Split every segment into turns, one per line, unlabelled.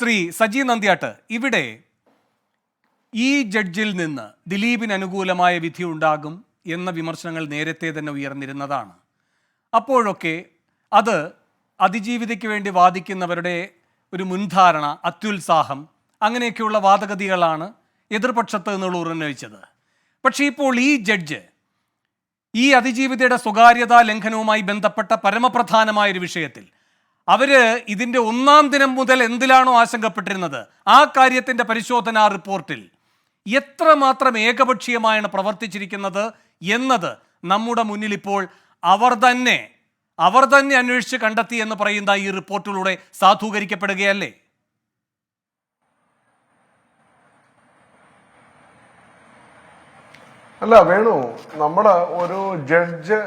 ശ്രീ സജി നന്ദ്യാട്ട് ഇവിടെ ഈ ജഡ്ജിൽ നിന്ന് ദിലീപിന് അനുകൂലമായ വിധി ഉണ്ടാകും എന്ന വിമർശനങ്ങൾ നേരത്തെ തന്നെ ഉയർന്നിരുന്നതാണ്. അപ്പോഴൊക്കെ അത് അതിജീവിതയ്ക്ക് വേണ്ടി വാദിക്കുന്നവരുടെ ഒരു മുൻധാരണ അത്യുത്സാഹം അങ്ങനെയൊക്കെയുള്ള വാദഗതികളാണ് എതിർപക്ഷത്ത് നിന്നുള്ള ഉറന്നയിച്ചത് പക്ഷേ ഇപ്പോൾ ഈ ജഡ്ജ് ഈ അതിജീവിതയുടെ സ്വകാര്യതാ ലംഘനവുമായി ബന്ധപ്പെട്ട പരമപ്രധാനമായൊരു വിഷയത്തിൽ അവർ ഇതിന്റെ ഒന്നാം ദിനം മുതൽ എന്തിലാണോ ആശങ്കപ്പെട്ടിരുന്നത്? ആ കാര്യത്തിന്റെ പരിശോധനാ റിപ്പോർട്ടിൽ എത്രമാത്രം ഏകപക്ഷീയമായാണ് പ്രവർത്തിച്ചിരിക്കുന്നത് എന്നത് നമ്മുടെ മുന്നിൽ ഇപ്പോൾ അവർ തന്നെ അവർ തന്നെ അന്വേഷിച്ച് കണ്ടെത്തി എന്ന് പറയുന്ന ഈ റിപ്പോർട്ടിലൂടെ സാധൂകരിക്കപ്പെടുകയല്ലേ?
അല്ല വേണു നമ്മുടെ ഒരു ജഡ്ജ്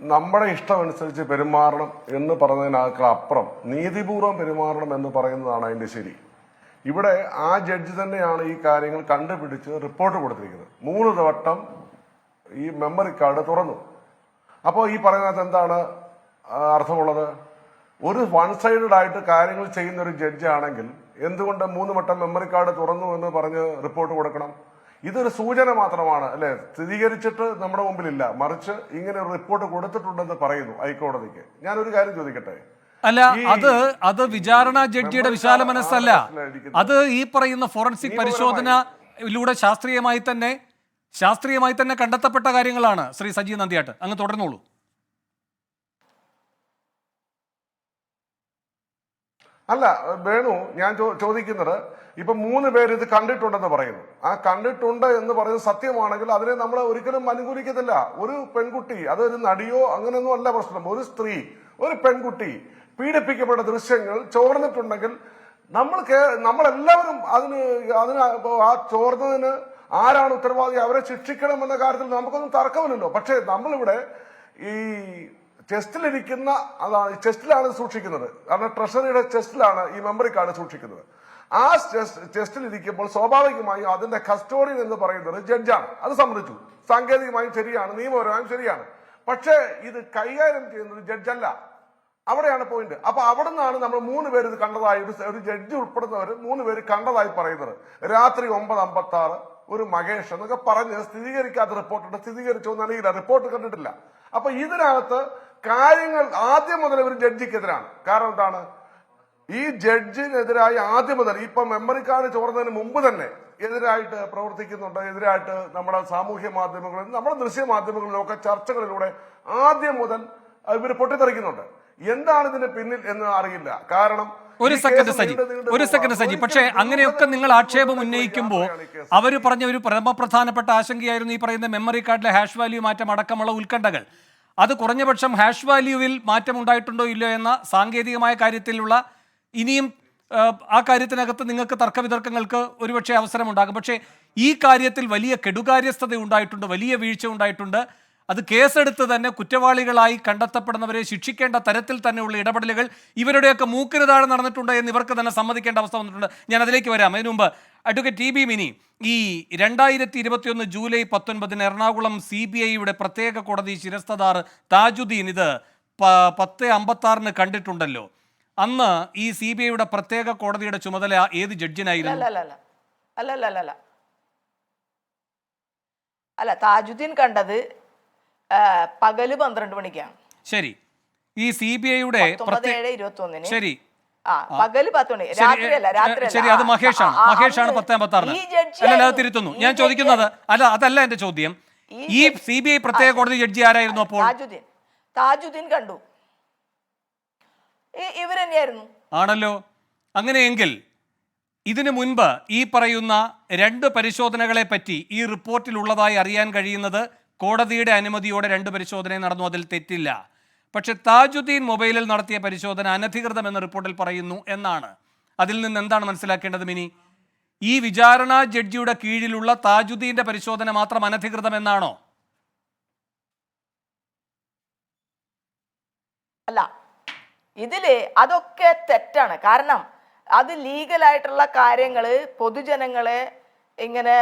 നമ്മുടെ ഇഷ്ടമനുസരിച്ച് പെരുമാറണം എന്ന് പറഞ്ഞതിനേക്കാൾ അപ്പുറം നീതിപൂർവം പെരുമാറണം എന്ന് പറയുന്നതാണ് അതിന്റെ ശരി. ഇവിടെ ആ ജഡ്ജ് തന്നെയാണ് ഈ കാര്യങ്ങൾ കണ്ടുപിടിച്ച് റിപ്പോർട്ട് കൊടുത്തിരിക്കുന്നത്. മൂന്ന് വട്ടം ഈ മെമ്മറി കാർഡ് തുറന്നു. അപ്പോൾ ഈ പറയുന്നത് എന്താണ് അർത്ഥമുള്ളത്? ഒരു വൺ സൈഡഡ് ആയിട്ട് കാര്യങ്ങൾ ചെയ്യുന്ന ഒരു ജഡ്ജ് ആണെങ്കിൽ എന്തുകൊണ്ട് മൂന്ന് വട്ടം മെമ്മറി കാർഡ് തുറന്നു എന്ന് പറഞ്ഞ് റിപ്പോർട്ട് കൊടുക്കണം? ഇതൊരു സൂചന മാത്രമാണ് അല്ലെ? സ്ഥിരീകരിച്ചിട്ട് നമ്മുടെ മുമ്പിലില്ല. മറിച്ച് ഇങ്ങനെ ഒരു റിപ്പോർട്ട് കൊടുത്തിട്ടുണ്ടെന്ന് പറയുന്നു ഹൈക്കോടതിക്ക്. ഞാനൊരു കാര്യം ചോദിക്കട്ടെ?
അല്ല അത് അത് വിചാരണ ജഡ്ജിയുടെ വിശാല മനസ്സല്ല. അത് ഈ പറയുന്ന ഫോറൻസിക് പരിശോധനയിലൂടെ ശാസ്ത്രീയമായി തന്നെ ശാസ്ത്രീയമായി തന്നെ കണ്ടെത്തപ്പെട്ട കാര്യങ്ങളാണ് ശ്രീ സജീവ് നന്ദിയാട്ട്. അങ്ങ് തുടർന്നോളൂ.
അല്ല വേണു ഞാൻ ചോദിക്കുന്നത് ഇപ്പൊ മൂന്ന് പേര് ഇത് കണ്ടിട്ടുണ്ടെന്ന് പറയുന്നു. ആ കണ്ടിട്ടുണ്ട് എന്ന് പറയുന്നത് സത്യമാണെങ്കിൽ അതിനെ നമ്മൾ ഒരിക്കലും അനുകൂലിക്കത്തില്ല. ഒരു പെൺകുട്ടി അത് ഒരു നടിയോ അങ്ങനെയൊന്നും അല്ല പ്രശ്നം. ഒരു സ്ത്രീ ഒരു പെൺകുട്ടി പീഡിപ്പിക്കപ്പെട്ട ദൃശ്യങ്ങൾ ചോർന്നിട്ടുണ്ടെങ്കിൽ നമ്മൾ നമ്മളെല്ലാവരും അതിന് അതിന് ആ ചോർന്നതിന് ആരാണ് ഉത്തരവാദി? അവരെ ശിക്ഷിക്കണം എന്ന കാര്യത്തിൽ നമുക്കൊന്നും തർക്കമില്ലല്ലോ. പക്ഷേ നമ്മളിവിടെ ഈ ചെസ്റ്റിലിരിക്കുന്ന അതാണ് ചെസ്റ്റിലാണ് സൂക്ഷിക്കുന്നത്. കാരണം ട്രഷറിയുടെ ചെസ്റ്റിലാണ് ഈ മെമ്മറി കാർഡ് സൂക്ഷിക്കുന്നത്. ആ ചെസ്റ്റിൽ ഇരിക്കുമ്പോൾ സ്വാഭാവികമായും അതിന്റെ കസ്റ്റോഡിയൻ എന്ന് പറയുന്നത് ജഡ്ജാണ്. അത് സമ്മതിച്ചു. സാങ്കേതികമായും ശരിയാണ് നിയമപരമായും ശരിയാണ്. പക്ഷേ ഇത് കൈകാര്യം ചെയ്യുന്നത് ജഡ്ജല്ല. അവിടെയാണ് പോയിന്റ് അപ്പൊ അവിടെ നിന്നാണ് നമ്മൾ മൂന്ന് പേര് ഇത് കണ്ടതായി ഒരു ജഡ്ജി ഉൾപ്പെടുന്നവർ മൂന്ന് പേര് കണ്ടതായി പറയുന്നത്. രാത്രി ഒമ്പത് അമ്പത്തി ആറ് ഒരു മഹേഷ് എന്നൊക്കെ പറഞ്ഞ് സ്ഥിരീകരിക്കാത്ത റിപ്പോർട്ടുണ്ട് സ്ഥിരീകരിച്ചോ ഈ റിപ്പോർട്ട് കണ്ടിട്ടില്ല. അപ്പൊ ഇതിനകത്ത് കാര്യങ്ങൾ ആദ്യം മുതൽ ഇവർ ജഡ്ജിക്കെതിരാണ്. കാരണം എന്താണ്? ഈ ജഡ്ജിനെതിരായി ആദ്യം മുതൽ ഇപ്പൊ മെമ്മറി കാർഡ് ചോർന്നതിന് മുമ്പ് തന്നെ എതിരായിട്ട് പ്രവർത്തിക്കുന്നുണ്ട്. എതിരായിട്ട് നമ്മുടെ സാമൂഹ്യ മാധ്യമങ്ങളിൽ നമ്മുടെ ദൃശ്യ മാധ്യമങ്ങളിലൊക്കെ ചർച്ചകളിലൂടെ ആദ്യം മുതൽ ഇവർ പൊട്ടിത്തെറിക്കുന്നുണ്ട്. എന്താണ് ഇതിന് പിന്നിൽ എന്ന് അറിയില്ല. കാരണം
ഒരു സെക്കൻഡ് സജി ഒരു സെക്കൻഡ് സജി. പക്ഷേ അങ്ങനെയൊക്കെ നിങ്ങൾ ആക്ഷേപം ഉന്നയിക്കുമ്പോൾ. അവർ പറഞ്ഞ ഒരു പരമപ്രധാനപ്പെട്ട ആശങ്കയായിരുന്നു ഈ പറയുന്ന മെമ്മറി കാർഡിലെ ഹാഷ് വാല്യൂ മാറ്റം അടക്കമുള്ള ഉത്കണ്ഠകൾ. അത് കുറഞ്ഞപക്ഷം ഹാഷ് വാല്യൂവിൽ മാറ്റമുണ്ടായിട്ടുണ്ടോ ഇല്ലയോ എന്ന സാങ്കേതികമായ കാര്യത്തിലുള്ള ഇനിയും ആ, കാര്യത്തിനകത്ത് നിങ്ങൾക്ക് തർക്കവിതർക്കങ്ങൾക്ക് ഒരുപക്ഷെ അവസരമുണ്ടാകും. പക്ഷേ ഈ കാര്യത്തിൽ വലിയ കെടുകാര്യസ്ഥത ഉണ്ടായിട്ടുണ്ട് വലിയ വീഴ്ച ഉണ്ടായിട്ടുണ്ട്. അത് കേസെടുത്ത് തന്നെ കുറ്റവാളികളായി കണ്ടെത്തപ്പെടുന്നവരെ ശിക്ഷിക്കേണ്ട തരത്തിൽ തന്നെയുള്ള ഇടപെടലുകൾ ഇവരുടെയൊക്കെ മൂക്കിന് താഴെ നടന്നിട്ടുണ്ട് എന്ന് ഇവർക്ക് തന്നെ സമ്മതിക്കേണ്ട അവസ്ഥ വന്നിട്ടുണ്ട്. ഞാൻ അതിലേക്ക് വരാം. അതിനു മുമ്പ് അഡ്വക്കേറ്റ് ടി ബി മിനി ഈ രണ്ടായിരത്തി ഇരുപത്തിയൊന്ന് ജൂലൈ പത്തൊൻപതിന് എറണാകുളം സി ബി ഐയുടെ പ്രത്യേക കോടതി ശിരസ്തദാർ താജുദ്ദീൻ ഇത് പത്ത് അമ്പത്താറിന് കണ്ടിട്ടുണ്ടല്ലോ. അന്ന് ഈ സി ബി ഐയുടെ പ്രത്യേക കോടതിയുടെ ചുമതല ഏത് ജഡ്ജിനായിരുന്നു?
അല്ല അല്ല താജുദ്ദീൻ കണ്ടത് പകൽ പന്ത്രണ്ട് മണിക്കാണ്.
ശരി. ഈ സി ബി ഐയുടെ ശരി.
പകൽ പത്ത് മണി.
ശരി,
രാത്രിയല്ല രാത്രി
ശരി അത് മഹേഷാണ്. മഹേഷാണ് പത്ത് അല്ലല്ല അത് തിരുത്തുന്നു. ഞാൻ ചോദിക്കുന്നത് അല്ല അതല്ല എന്റെ ചോദ്യം.
ഈ
സി ബി ഐ പ്രത്യേക കോടതി ജഡ്ജി ആരായിരുന്നു അപ്പോൾ?
താജുദ്ദീൻ. താജുദ്ദീൻ കണ്ടു.
ആണല്ലോ. അങ്ങനെയെങ്കിൽ ഇതിനു മുൻപ് ഈ പറയുന്ന രണ്ട് പരിശോധനകളെ പറ്റി ഈ റിപ്പോർട്ടിൽ ഉള്ളതായി അറിയാൻ കഴിയുന്നത് കോടതിയുടെ അനുമതിയോടെ രണ്ട് പരിശോധന നടന്നു. അതിൽ തെറ്റില്ല. പക്ഷെ താജുദ്ദീൻ മൊബൈലിൽ നടത്തിയ പരിശോധന അനധികൃതമെന്ന് റിപ്പോർട്ടിൽ പറയുന്നു എന്നാണ്. അതിൽ നിന്ന് എന്താണ് മനസ്സിലാക്കേണ്ടത് മിനി? ഈ വിചാരണ ജഡ്ജിയുടെ കീഴിലുള്ള താജുദ്ദീന്റെ പരിശോധന മാത്രം അനധികൃതമെന്നാണോ
അല്ല ഇതിൽ അതൊക്കെ തെറ്റാണ്. കാരണം അത് ലീഗലായിട്ടുള്ള കാര്യങ്ങൾ പൊതുജനങ്ങളെ ഇങ്ങനെ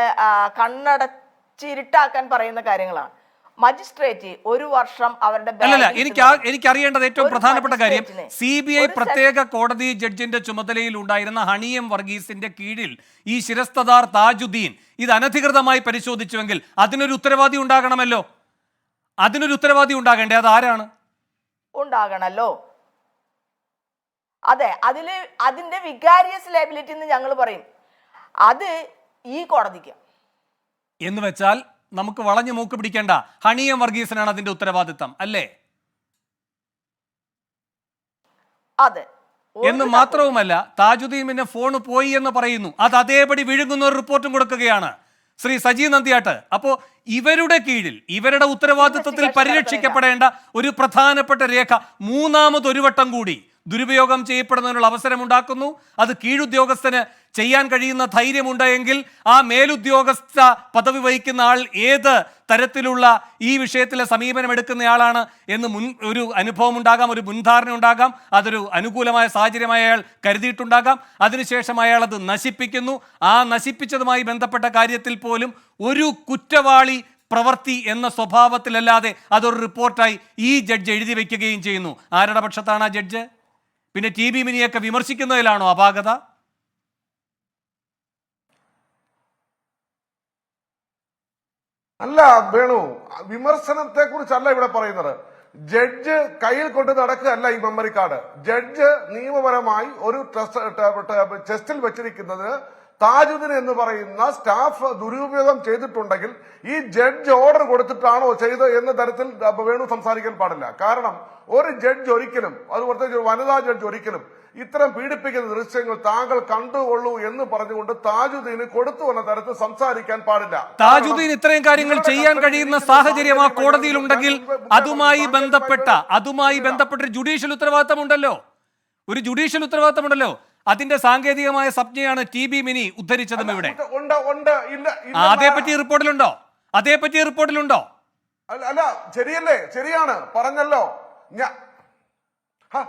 കണ്ണടച്ചിരുട്ടാക്കാൻ പറയുന്ന കാര്യങ്ങളാണ്. മജിസ്ട്രേറ്റ് ഒരു വർഷം അവരുടെ
അല്ലല്ല
ബാഗിൽ
എനിക്ക് എനിക്കറിയേണ്ടത് എനിക്ക് അറിയേണ്ടത് ഏറ്റവും പ്രധാനപ്പെട്ട കാര്യം സി ബി ഐ പ്രത്യേക കോടതി ജഡ്ജിന്റെ ചുമതലയിൽ ഉണ്ടായിരുന്ന ഹണിയം വർഗീസിന്റെ കീഴിൽ ഈ ശിരസ്തദാർ താജുദ്ദീൻ ഇത് അനധികൃതമായി പരിശോധിച്ചുവെങ്കിൽ അതിനൊരു ഉത്തരവാദി ഉണ്ടാകണമല്ലോ? അതിനൊരു ഉത്തരവാദി ഉണ്ടാകണ്ടേ? അത് ആരാണ്?
ഉണ്ടാകണല്ലോ. അതെ അതിൽ അതിന്റെ വികാരിയസ് ലേബിലിറ്റി എന്ന് ഞങ്ങൾ പറയും. അത് ഈ കോടതിക്ക്.
എന്ന് വെച്ചാൽ നമുക്ക് വളഞ്ഞു മൂക്ക് പിടിക്കേണ്ട. ഹണിയം വർഗീസിനാണ് അതിന്റെ ഉത്തരവാദിത്തം അല്ലേ?
അതെ.
എന്ന് മാത്രവുമല്ല താജുദ്ദീൻ പിന്നെ ഫോൺ പോയി എന്ന് പറയുന്നു. അത് അതേപടി വിഴുങ്ങുന്ന ഒരു റിപ്പോർട്ടും കൊടുക്കുകയാണ്. ശ്രീ സജി നന്ദിയാട്ട്. അപ്പോ ഇവരുടെ കീഴിൽ ഇവരുടെ ഉത്തരവാദിത്വത്തിൽ പരിരക്ഷിക്കപ്പെടേണ്ട ഒരു പ്രധാനപ്പെട്ട രേഖ മൂന്നാമതൊരു വട്ടം കൂടി. ദുരുപയോഗം ചെയ്യപ്പെടുന്നതിനുള്ള അവസരം ഉണ്ടാക്കുന്നു അത് കീഴുദ്യോഗസ്ഥന് ചെയ്യാൻ കഴിയുന്ന ധൈര്യമുണ്ടെങ്കിൽ ആ മേലുദ്യോഗസ്ഥ പദവി വഹിക്കുന്ന ആൾ ഏത് തരത്തിലുള്ള ഈ വിഷയത്തിലെ സമീപനം എടുക്കുന്നയാളാണ് എന്ന് മുൻ ഒരു അനുഭവം ഉണ്ടാകാം ഒരു മുൻധാരണ ഉണ്ടാകാം. അതൊരു അനുകൂലമായ സാഹചര്യമായി അയാൾ കരുതിയിട്ടുണ്ടാകാം. അതിനുശേഷം അയാൾ അത് നശിപ്പിക്കുന്നു. ആ നശിപ്പിച്ചതുമായി ബന്ധപ്പെട്ട കാര്യത്തിൽ പോലും ഒരു കുറ്റവാളി പ്രവൃത്തി എന്ന സ്വഭാവത്തിലല്ലാതെ അതൊരു റിപ്പോർട്ടായി ഈ ജഡ്ജ് എഴുതി വയ്ക്കുകയും ചെയ്യുന്നു. ആരുടെ പക്ഷത്താണ് ആ ജഡ്ജ്? പിന്നെ ടി ബി മിനിയൊക്കെ വിമർശിക്കുന്നതിലാണോ അപാകത?
അല്ല വേണു വിമർശനത്തെ കുറിച്ചല്ല ഇവിടെ പറയുന്നത്. ജഡ്ജ് കയ്യിൽ കൊണ്ട് നടക്കുകയല്ല ഈ മെമ്മറി കാർഡ്. ജഡ്ജ് നിയമപരമായി ഒരു ചെസ്റ്റിൽ വെച്ചിരിക്കുന്നത് താജുദ്ദീൻ എന്ന് പറയുന്ന സ്റ്റാഫ് ദുരുപയോഗം ചെയ്തിട്ടുണ്ടെങ്കിൽ ഈ ജഡ്ജ് ഓർഡർ കൊടുത്തിട്ടാണോ ചെയ്തത് എന്ന തരത്തിൽ വേണു സംസാരിക്കാൻ പാടില്ല. കാരണം ഒരു ജഡ്ജ് ഒരിക്കലും അത് പ്രത്യേകിച്ച് ഒരു വനിതാ ജഡ്ജ് ഒരിക്കലും ഇത്തരം പീഡിപ്പിക്കുന്ന ദൃശ്യങ്ങൾ താങ്കൾ കണ്ടുകൊള്ളൂ എന്ന് പറഞ്ഞുകൊണ്ട് താജുദ്ദീന് കൊടുത്തു വന്ന തരത്തിൽ സംസാരിക്കാൻ പാടില്ല.
താജുദ്ദീൻ ഇത്രയും കാര്യങ്ങൾ ചെയ്യാൻ കഴിയുന്ന സാഹചര്യം ആ കോടതിയിൽ ഉണ്ടെങ്കിൽ അതുമായി ബന്ധപ്പെട്ട അതുമായി ബന്ധപ്പെട്ട ജുഡീഷ്യൽ ഉത്തരവാദിത്തമുണ്ടല്ലോ. ഒരു ജുഡീഷ്യൽ ഉത്തരവാദിത്തമുണ്ടല്ലോ. അതിന്റെ സാങ്കേതികമായ സംജ്ഞയാണ് ടി ബി മിനി ഉദ്ധരിച്ചതും ഇവിടെ.
അതേ ഉണ്ട് റിപ്പോർട്ടിലുണ്ടോ
അതേ
ഇല്ല
അതേപ്പറ്റി റിപ്പോർട്ടിലുണ്ടോ? അതേപ്പറ്റി റിപ്പോർട്ടിലുണ്ടോ?
അല്ല ശരിയല്ലേ? ശരിയാണ്. പറഞ്ഞല്ലോ. ഞാ ഹ,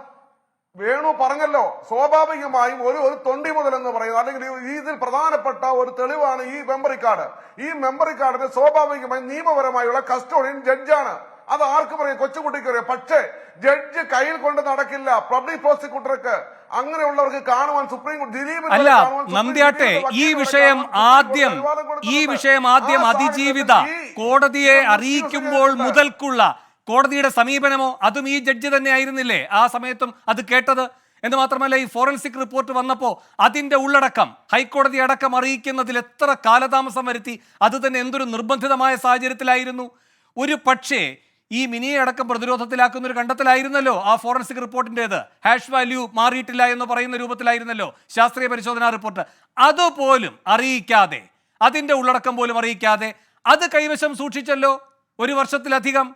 വേണു പറഞ്ഞല്ലോ. സ്വാഭാവികമായും ഒരു ഒരു തൊണ്ടി മുതൽ എന്ന് പറയുന്നത് അല്ലെങ്കിൽ ഇതിൽ പ്രധാനപ്പെട്ട ഒരു തെളിവാണ് ഈ മെമ്മറി കാർഡ് ഈ മെമ്മറി കാർഡിന് സ്വാഭാവികമായി നിയമപരമായുള്ള കസ്റ്റോഡിയൻ ജഡ്ജാണ് അത് ആർക്ക് പറയും? കൊച്ചുകുട്ടിക്ക് അറിയാം പക്ഷേ ജഡ്ജ് കയ്യിൽ കൊണ്ട് നടക്കില്ല. പബ്ലിക് പ്രോസിക്യൂട്ടർക്ക് അങ്ങനെയുള്ളവർക്ക് കാണുവാൻ സുപ്രീം കോടതി
അല്ല നന്ദിയാട്ടെ ഈ വിഷയം ആദ്യം ഈ വിഷയം ആദ്യം അതിജീവിത കോടതിയെ അറിയിക്കുമ്പോൾ മുതൽക്കുള്ള കോടതിയുടെ സമീപനമോ അതും ഈ ജഡ്ജി തന്നെ ആയിരുന്നില്ലേ ആ സമയത്തും അത് കേട്ടത്? എന്ന് മാത്രമല്ല ഈ ഫോറൻസിക് റിപ്പോർട്ട് വന്നപ്പോൾ അതിന്റെ ഉള്ളടക്കം ഹൈക്കോടതി അടക്കം അറിയിക്കുന്നതിൽ എത്ര കാലതാമസം വരുത്തി അത് തന്നെ എന്തൊരു നിർബന്ധിതമായ സാഹചര്യത്തിലായിരുന്നു. ഒരു പക്ഷേ ഈ മിനിയെ അടക്കം പ്രതിരോധത്തിലാക്കുന്ന ഒരു കണ്ടെത്തലായിരുന്നല്ലോ ആ ഫോറൻസിക് റിപ്പോർട്ടിന്റെത്. ഹാഷ് വാല്യൂ മാറിയിട്ടില്ല എന്ന് പറയുന്ന രൂപത്തിലായിരുന്നല്ലോ ശാസ്ത്രീയ പരിശോധനാ റിപ്പോർട്ട്. അതുപോലും അറിയിക്കാതെ അതിന്റെ ഉള്ളടക്കം പോലും അറിയിക്കാതെ അത് കൈവശം സൂക്ഷിച്ചല്ലോ ഒരു വർഷത്തിലധികം.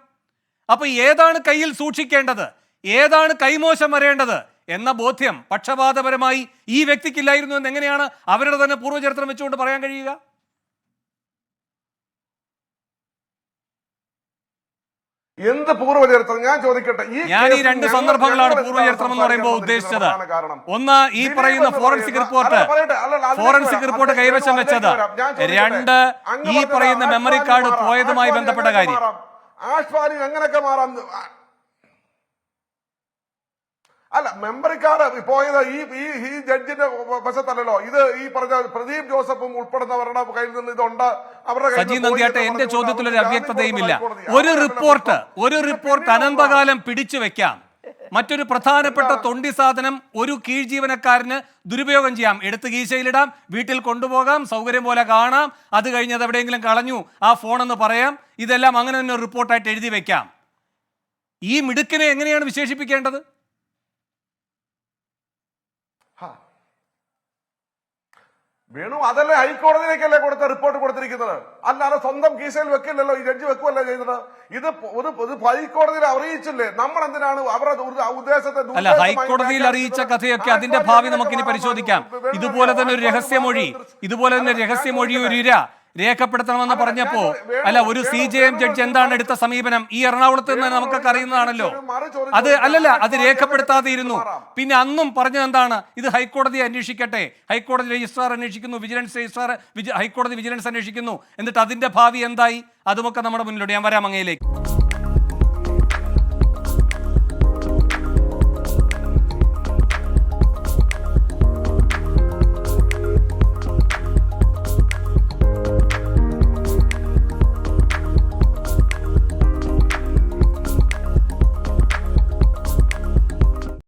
അപ്പോൾ ഏതാണ് കയ്യിൽ സൂക്ഷിക്കേണ്ടത്? ഏതാണ് കൈമോശം വരേണ്ടത് എന്ന ബോധ്യം പക്ഷപാതപരമായി ഈ വ്യക്തിക്കില്ലായിരുന്നു എന്ന് എങ്ങനെയാണ് അവരുടെ തന്നെ പൂർവചരിത്രം വെച്ചുകൊണ്ട് പറയാൻ കഴിയുക?
എന്ത് പൂർവചരിത്രം? ഞാൻ ചോദിക്കട്ടെ ഈ
ഞാൻ ഈ രണ്ട് സന്ദർഭങ്ങളാണ് പൂർവചരിത്രം എന്ന് പറയുമ്പോൾ ഉദ്ദേശിച്ചത്. ഒന്ന് ഈ പറയുന്ന ഫോറൻസിക് റിപ്പോർട്ട് ഫോറൻസിക് റിപ്പോർട്ട് കൈവശം വെച്ചത്. രണ്ട് ഈ പറയുന്ന മെമ്മറി കാർഡ് പോയതുമായി ബന്ധപ്പെട്ട കാര്യം.
മാറാം. ആഷ് എങ്ങനെയൊക്കെ മാറാം? അല്ല മെമ്പറി കാർഡ് പോയത് ഈ ഈ ഈ ജഡ്ജിന്റെ വശത്തല്ലല്ലോ. ഇത് ഈ പറഞ്ഞ പ്രദീപ് ജോസഫും ഉൾപ്പെടുന്നവരുടെ കയ്യിൽ നിന്ന് ഇതുണ്ട്. അവരുടെ
സജി നന്ദിയാട്ടെ എന്റെ ചോദ്യത്തിൽ ഒരു അവ്യക്തതയും
ഇല്ല
ഒരു റിപ്പോർട്ട് ഒരു റിപ്പോർട്ട് അനന്തകാലം പിടിച്ചു വെക്കാം. മറ്റൊരു പ്രധാനപ്പെട്ട തൊണ്ടി സാധനം ഒരു കീഴ് ജീവനക്കാരന് ദുരുപയോഗം ചെയ്യാം. എടുത്ത് കീശയിലിടാം വീട്ടിൽ കൊണ്ടുപോകാം സൗകര്യം പോലെ കാണാം. അത് കഴിഞ്ഞ് അത് എവിടെയെങ്കിലും കളഞ്ഞു ആ ഫോൺ എന്ന് പറയാം. ഇതെല്ലാം അങ്ങനെ തന്നെ റിപ്പോർട്ടായിട്ട് എഴുതി വെക്കാം. ഈ മിടുക്കിനെ എങ്ങനെയാണ് വിശേഷിപ്പിക്കേണ്ടത്?
വേണു അതല്ലേ ഹൈക്കോടതിയിലേക്കല്ലേ കൊടുത്ത റിപ്പോർട്ട് കൊടുത്തിരിക്കുന്നത്? അല്ലാതെ സ്വന്തം കീശയിൽ വെക്കില്ലല്ലോ ഈ ജഡ്ജി വെക്കുമല്ലേ ചെയ്തത് ഇത് ഒരു ഹൈക്കോടതിയിൽ അറിയിച്ചില്ലേ? നമ്മൾ എന്തിനാണ് അവരുടെ ഉദ്ദ- ഉദ്ദേശത്തെ
അല്ല ഹൈക്കോടതിയിൽ അറിയിച്ച കഥയൊക്കെ അതിന്റെ ഭാവി
നമുക്ക്
നമുക്കിനി പരിശോധിക്കാം. ഇതുപോലെ തന്നെ ഒരു രഹസ്യമൊഴി ഇതുപോലെ തന്നെ രഹസ്യമൊഴി ഒരു ഇര രേഖപ്പെടുത്തണമെന്ന് പറഞ്ഞപ്പോ അല്ല ഒരു സി ജെ എം ജഡ്ജ് എന്താണ് എടുത്ത സമീപനം? ഈ എറണാകുളത്ത് നിന്ന് നമുക്കൊക്കെ അറിയുന്നതാണല്ലോ. അത് അല്ലല്ല അത്
രേഖപ്പെടുത്താതിരുന്നു.
രേഖപ്പെടുത്താതെ ഇരുന്നു പിന്നെ അന്നും പറഞ്ഞത് എന്താണ്? ഇത് ഹൈക്കോടതി അന്വേഷിക്കട്ടെ. ഹൈക്കോടതി രജിസ്ട്രാർ അന്വേഷിക്കുന്നു വിജിലൻസ് രജിസ്ട്രാർ ഹൈക്കോടതി വിജിലൻസ് അന്വേഷിക്കുന്നു. എന്നിട്ട് അതിന്റെ ഭാവി എന്തായി? അതുമൊക്കെ നമ്മുടെ മുന്നിലൂടെ ഞാൻ വരാം അങ്ങയിലേക്ക്.